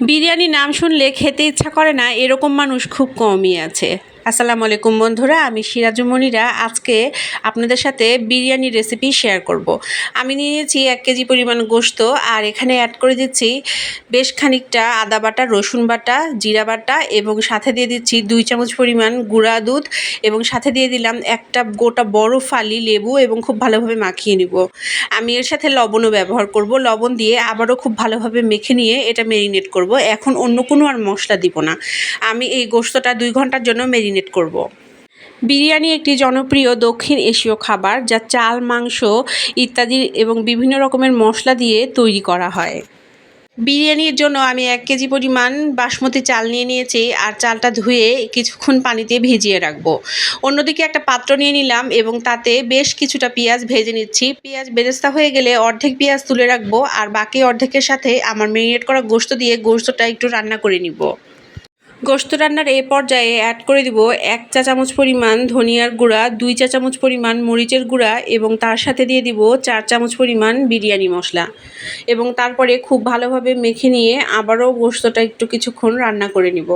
বিরিয়ানি নাম শুনলে খেতে ইচ্ছা করে না এরকম মানুষ খুব কমই আছে। আসসালামু আলাইকুম বন্ধুরা, আমি সিরাজুমণিরা আজকে আপনাদের সাথে বিরিয়ানি রেসিপি শেয়ার করব। আমি নিয়েছি এক কেজি পরিমাণ গোস্ত আর এখানে অ্যাড করে দিচ্ছি বেশ খানিকটা আদা বাটা, রসুন বাটা, জিরা বাটা এবং সাথে দিয়ে দিচ্ছি দুই চামচ পরিমাণ গুঁড়া দুধ এবং সাথে দিয়ে দিলাম একটা গোটা বড় ফালি লেবু এবং খুব ভালোভাবে মাখিয়ে নিব। আমি এর সাথে লবণও ব্যবহার করব। লবণ দিয়ে আবারও খুব ভালোভাবে মেখে নিয়ে এটা মেরিনেট করব। এখন অন্য কোনো আর মশলা দিব না। আমি এই গোস্তটা দুই ঘণ্টার জন্য মেরিনেট করব। বিরিয়ানি একটি জনপ্রিয় দক্ষিণ এশীয় খাবার যা চাল, মাংস ইত্যাদি এবং বিভিন্ন রকমের মশলা দিয়ে তৈরি করা হয়। বিরিয়ানির জন্য আমি এক কেজি পরিমাণ বাসমতি চাল নিয়ে নিয়েছি আর চালটা ধুয়ে কিছুক্ষণ পানিতে ভিজিয়ে রাখব। অন্যদিকে একটা পাত্র নিয়ে নিলাম এবং তাতে বেশ কিছুটা পেঁয়াজ ভেজে নিচ্ছি। পেঁয়াজ বেরেস্তা হয়ে গেলে অর্ধেক পেঁয়াজ তুলে রাখব আর বাকি অর্ধেকের সাথে আমার মেরিনেট করা গোস্ত দিয়ে গোস্তটা একটু রান্না করে নিব। গোস্ত রান্নার এ পর্যায়ে অ্যাড করে দিব এক চা চামচ পরিমাণ ধনিয়ার গুঁড়া, দুই চা চামচ পরিমাণ মরিচের গুঁড়া এবং তার সাথে দিয়ে দিব চার চামচ পরিমাণ বিরিয়ানি মশলা এবং তারপরে খুব ভালোভাবে মেখে নিয়ে আবারও গোস্তটা একটু কিছুক্ষণ রান্না করে নিব।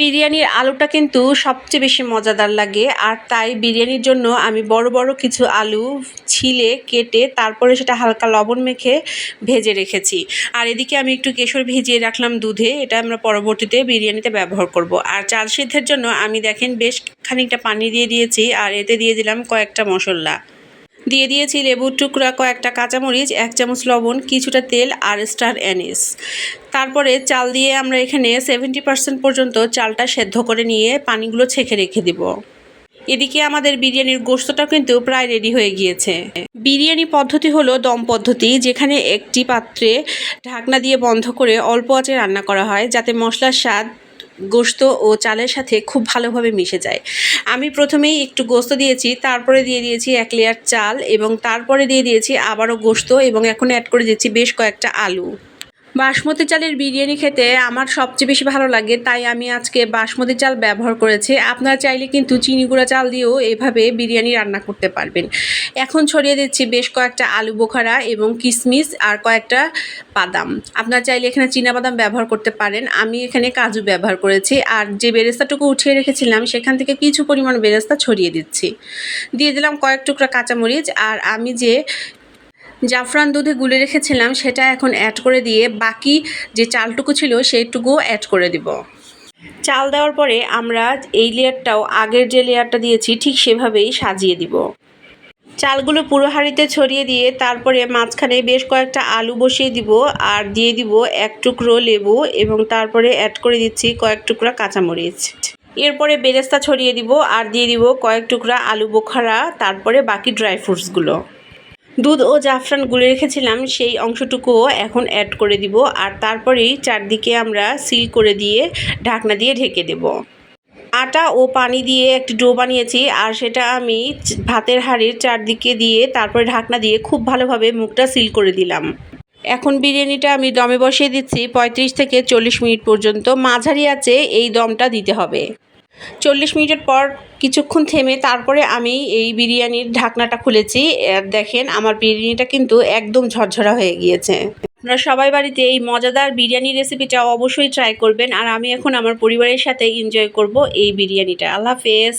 বিরিয়ানির আলুটা কিন্তু সবচেয়ে বেশি মজাদার লাগে, আর তাই বিরিয়ানির জন্য আমি বড় বড় কিছু আলু ছিলে, কেটে তারপরে সেটা হালকা লবণ মেখে ভেজে রেখেছি। আর এদিকে আমি একটু কেশর ভিজিয়ে রাখলাম দুধে, এটা আমরা পরবর্তীতে বিরিয়ানিতে ব্যবহার করব। আর চাল সিদ্ধের জন্য আমি দেখেন বেশ খানিকটা পানি দিয়ে দিয়েছি, আর এতে দিয়ে দিলাম কয়েকটা মশলা। দিয়ে দিয়েছি লেবুর টুকরা, কয়েকটা কাঁচামরিচ, এক চামচ লবণ, কিছুটা তেল আর স্টার অ্যানিস। তারপরে চাল দিয়ে আমরা এখানে সেভেন্টি পার্সেন্ট পর্যন্ত চালটা সেদ্ধ করে নিয়ে পানিগুলো ছেঁকে রেখে দিব। এদিকে আমাদের বিরিয়ানির গোস্তটা কিন্তু প্রায় রেডি হয়ে গিয়েছে। বিরিয়ানি পদ্ধতি হলো দম পদ্ধতি, যেখানে একটি পাত্রে ঢাকনা দিয়ে বন্ধ করে অল্প আঁচে রান্না করা হয়, যাতে মশলার স্বাদ গোস্ত ও চালের সাথে খুব ভালোভাবে মিশে যায়। আমি প্রথমেই একটু গোস্ত দিয়েছি, তারপরে দিয়ে দিয়েছি এক লেয়ার চাল এবং তারপরে দিয়ে দিয়েছি আবারও গোস্ত এবং এখন অ্যাড করে দিয়েছি বেশ কয়েকটা আলু। বাসমতি চালের বিরিয়ানি খেতে আমার সবচেয়ে বেশি ভালো লাগে, তাই আমি আজকে বাসমতি চাল ব্যবহার করেছি। আপনারা চাইলে কিন্তু চিনি গুঁড়া চাল দিয়েও এভাবে বিরিয়ানি রান্না করতে পারবেন। এখন ছড়িয়ে দিচ্ছি বেশ কয়েকটা আলু বোখারা এবং কিশমিশ আর কয়েকটা বাদাম। আপনারা চাইলে এখানে বাদাম ব্যবহার করতে পারেন, আমি এখানে কাজু ব্যবহার করেছি। আর যে বেরেস্তাটুকু উঠিয়ে রেখেছিলাম, সেখান থেকে কিছু পরিমাণ বেরেস্তা ছড়িয়ে দিচ্ছি। দিয়ে দিলাম কয়েক টুকরা কাঁচামরিচ, আর আমি যে জাফরান দুধে গুলে রেখেছিলাম, সেটা এখন অ্যাড করে দিয়ে বাকি যে চালটুকু ছিল সেইটুকু অ্যাড করে দিব। চাল দেওয়ার পরে আমরা এই লেয়ারটাও আগের যে লেয়ারটা দিয়েছি, ঠিক সেভাবেই সাজিয়ে দিব। চালগুলো পুরো হাঁড়িতে ছড়িয়ে দিয়ে তারপরে মাঝখানে বেশ কয়েকটা আলু বসিয়ে দিব আর দিয়ে দিব এক টুকরো লেবু এবং তারপরে অ্যাড করে দিচ্ছি কয়েক টুকরা কাঁচামরিচ। এরপরে বেরেস্তা ছড়িয়ে দিব আর দিয়ে দিব কয়েক টুকরা আলু বোখারা, তারপরে বাকি ড্রাই ফ্রুটসগুলো দুধ ও জাফরান গুলে রেখেছিলাম, সেই অংশটুকুও এখন অ্যাড করে দিব আর তারপরেই চারদিকে আমরা সিল করে দিয়ে ঢাকনা দিয়ে ঢেকে দেব। আটা ও পানি দিয়ে একটি ডো বানিয়েছি আর সেটা আমি ভাতের হাঁড়ির চারদিকে দিয়ে তারপরে ঢাকনা দিয়ে খুব ভালোভাবে মুখটা সিল করে দিলাম। এখন বিরিয়ানিটা আমি দমে বসিয়ে দিচ্ছি, পঁয়ত্রিশ থেকে চল্লিশ মিনিট পর্যন্ত। মাঝারি আছে, এই দমটা দিতে হবে। চল্লিশ মিনিটের পর কিছুক্ষণ থেমে তারপরে আমি এই বিরিয়ানির ঢাকনাটা খুলেছি। দেখেন আমার বিরিয়ানিটা কিন্তু একদম ঝরঝরা হয়ে গিয়েছে। আপনারা সবাই বাড়িতে এই মজাদার বিরিয়ানি রেসিপিটা অবশ্যই ট্রাই করবেন। আর আমি এখন আমার পরিবারের সাথে এনজয় করব এই বিরিয়ানিটা। আল্লাহ হাফেজ।